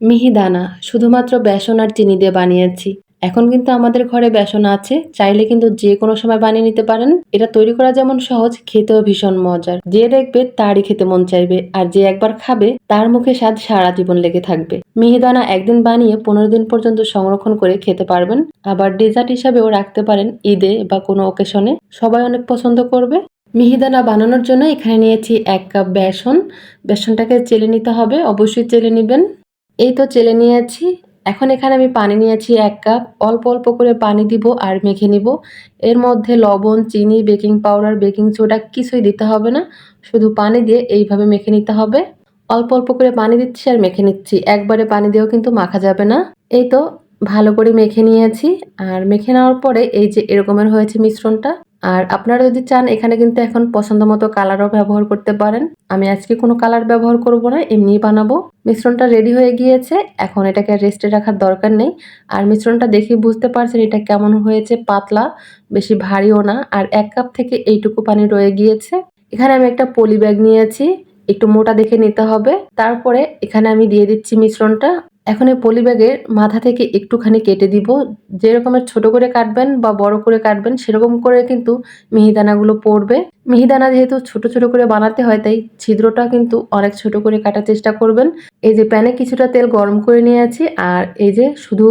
মিহিদানা, শুধুমাত্র বেসন আর চিনি দিয়ে বানিয়েছি। এখন কিন্তু আমাদের ঘরে বেসন আছে, চাইলে কিন্তু যে কোনো সময় বানিয়ে নিতে পারেন। এটা তৈরি করা যেমন সহজ, খেতেও ভীষণ মজার। যে দেখবে তারই খেতে মন চাইবে, আর যে একবার খাবে, তার মুখে স্বাদ সারা জীবন লেগে থাকবে। মিহিদানা একদিন বানিয়ে পনেরো দিন পর্যন্ত সংরক্ষণ করে খেতে পারবেন। আবার ডেজার্ট হিসাবেও রাখতে পারেন ঈদে বা কোনো ওকেশনে। সবাই অনেক পছন্দ করবে। মিহিদানা বানানোর জন্য এখানে নিয়েছি এক কাপ বেসন। বেসনটাকে চেলে নিতে হবে, অবশ্যই চেলে নেবেন। এই তো চেলে নিয়েছি। এখন এখানে আমি পানি নিয়েছি এক কাপ। অল্প অল্প করে পানি দিব আর মেখে নিব। এর মধ্যে লবণ, চিনি, বেকিং পাউডার, বেকিং সোডা কিছুই দিতে হবে না। শুধু পানি দিয়ে এইভাবে মেখে নিতে হবে। অল্প অল্প করে পানি দিচ্ছি আর মেখে নিচ্ছি। একবারে পানি দিয়েও কিন্তু মাখা যাবে না। এই তো ভালো করে মেখে নিয়েছি। আর মেখে নেওয়ার পরে এই যে এরকমের হয়েছে মিশ্রণটা আর আপনারা যদি চান, এখানে কিন্তু এখন পছন্দ মতো কালারও ব্যবহার করতে পারেন। আমি আজকে কোনো কালার ব্যবহার করব না এমনি বানাবো। মিশ্রণটা রেডি হয়ে গিয়েছে, এখন এটাকে রেস্টে রাখার দরকার নেই। আর মিশ্রণটা দেখে বুঝতে পারছেন এটা কেমন হয়েছে, পাতলা, বেশি ভারীও না। আর এক কাপ থেকে এইটুকু পানি রয়ে গিয়েছে। এখানে আমি একটা পলি ব্যাগ নিয়েছি, একটু মোটা দেখে নিতে হবে। তারপরে এখানে আমি দিয়ে দিচ্ছি মিশ্রণটা। এখন এই পলি ব্যাগের মাথা থেকে একটুখানি কেটে দিব। যে রকমের ছোট করে কাটবেন বা বড় করে কাটবেন, সেরকম করে কিন্তু মিহিদানাগুলো পড়বে। মিহিদানা যেহেতু ছোট ছোট করে বানাতে হয়, তাই ছিদ্রটা কিন্তু অনেক ছোট করে কাটার চেষ্টা করবেন। এই যে প্যানে কিছুটা তেল গরম করে নিয়েছি, আর এই যে শুধু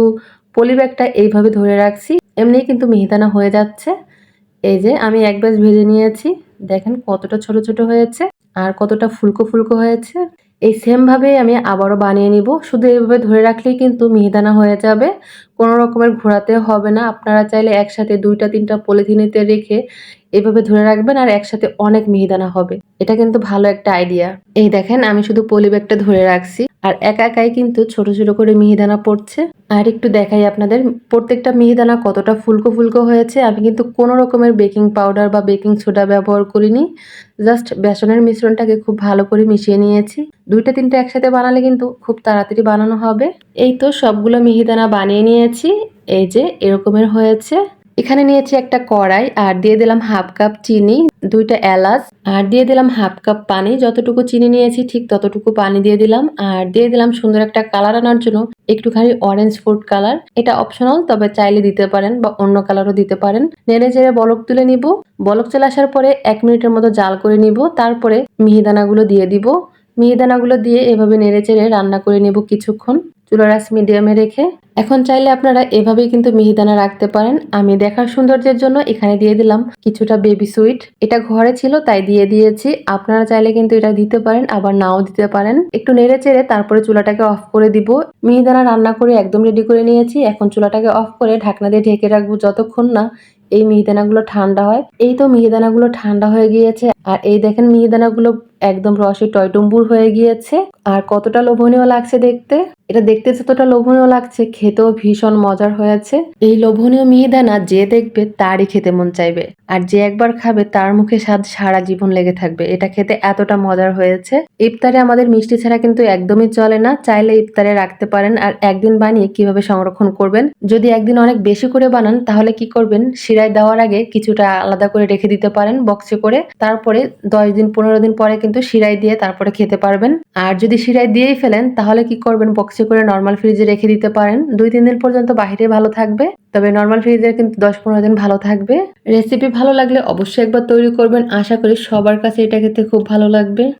পলি ব্যাগটা এইভাবে ধরে রাখছি, এমনিই কিন্তু মিহিদানা হয়ে যাচ্ছে। এই যে আমি এক ব্যাচ ভেজে নিয়েছি, দেখেন কতটা ছোট ছোট হয়েছে, আর কতটা ফুলকো ফুলকো হয়েছে। এই সেমভাবেই আমি আবারও বানিয়ে নিব। শুধু এইভাবে ধরে রাখলেই কিন্তু মিহিদানা হয়ে যাবে। কোনো রকমের ঘোরাতে হবে না। আপনারা চাইলে একসাথে দুইটা, তিনটা পলিথিনিতে রেখে এভাবে ধরে রাখবেন আর একসাথে অনেক মিহিদানা হবে। এটা কিন্তু ভালো একটা আইডিয়া এই দেখেন, আমি শুধু পলি ব্যাগটা ধরে রাখছি। আর একা একাই কিন্তু ছোট ছোট করে মিহিদানা পড়ছে। আর একটু দেখাই আপনাদের, প্রত্যেকটা মিহিদানা কতটা ফুলকো ফুলকো হয়েছে। আমি কিন্তু কোনো রকমের বেকিং পাউডার বা বেকিং সোডা ব্যবহার করিনি। জাস্ট বেসনের মিশ্রণটাকে খুব ভালো করে মিশিয়ে নিয়েছি। দুইটা তিনটা একসাথে বানালে কিন্তু খুব তাড়াতাড়ি বানানো হবে। এই তো সবগুলো মিহিদানা বানিয়ে নিয়েছি। এই যে এরকমের হয়েছে। এখানে নিয়েছি একটা কড়াই, আর দিয়ে দিলাম হাফ কাপ চিনি, দুইটা এলাচ, আর দিয়ে দিলাম হাফ কাপ পানি। যতটুকু চিনি নিয়েছি, ঠিক ততটুকু পানি দিয়ে দিলাম। আর দিয়ে দিলাম সুন্দর একটা কালার আনার জন্য একটুখানি অরেঞ্জ ফুড কালার এটা অপশনাল তবে চাইলে দিতে পারেন বা অন্য কালারও দিতে পারেন। নেড়ে চেড়ে বলক তুলে নিব। বলক চলে আসার পরে এক মিনিটের মতো জাল করে নিব। তারপরে মিহিদানাগুলো দিয়ে দিব। মিহিদানাগুলো দিয়ে এভাবে নেড়ে চেড়ে রান্না করে নেব কিছুক্ষণ। চুলার আঁচ মিডিয়ামে রেখে। এখন চাইলে আপনারা এভাবেই কিন্তু মিহিদানা রাখতে পারেন। আমি দেখার সৌন্দর্যের জন্য এখানে দিয়ে দিলাম কিছুটা বেবি সুইট এটা ঘরে ছিল, তাই দিয়ে দিয়েছি। আপনারা চাইলে কিন্তু এটা দিতে পারেন, আবার নাও দিতে পারেন। একটু নেড়ে চেড়ে তারপরে চুলাটাকে অফ করে দিব। মিহিদানা রান্না করে একদম রেডি করে নিয়েছি। এখন চুলাটাকে অফ করে ঢাকনা দিয়ে ঢেকে রাখব যতক্ষণ না এই মিহিদানাগুলো ঠান্ডা হয়। এই তো মিহিদানাগুলো ঠান্ডা হয়ে গিয়েছে। আর এই দেখেন মিহিদানাগুলো একদম রসে টয়টম্বুর হয়ে গিয়েছে। আর কতটা লোভনীয় লাগছে দেখতে। এটা দেখতে যতটা লোভনীয় লাগছে, খেতেও ভীষণ মজার হয়েছে এই লোভনীয় মিহিদানা যে দেখবে তারই খেতে মন চাইবে। আর যে একবার খাবে তার মুখে স্বাদ সারা জীবন লেগে থাকবে। এটা খেতে এতটা মজার হয়েছে। ইফতারে আমাদের মিষ্টি ছাড়া কিন্তু একদমই চলে না। চাইলে ইফতারে রাখতে পারেন আর একদিন বানিয়ে কীভাবে সংরক্ষণ করবেন। যদি একদিন অনেক বেশি করে বানান, তাহলে কি করবেন? শিরায় দেওয়ার আগে কিছুটা আলাদা করে রেখে দিতে পারেন বক্সে করে। তারপরে দশ দিন, পনেরো দিন পরে কিন্তু শিরায় দিয়ে তারপরে খেতে পারবেন। আর যদি শিরায় দিয়েই ফেলেন, তাহলে কি করবেন বক্সে করে নর্মাল ফ্রিজে রেখে দিতে পারেন। দুই, তিন দিন পর্যন্ত বাহিরে ভালো থাকবে। তবে নর্মাল ফ্রিজে কিন্তু দশ, পনেরো দিন ভালো থাকবে। রেসিপি ভালো লাগলে অবশ্যই একবার তৈরি করবেন। আশা করি সবার কাছে এটা খেতে খুব ভালো লাগবে।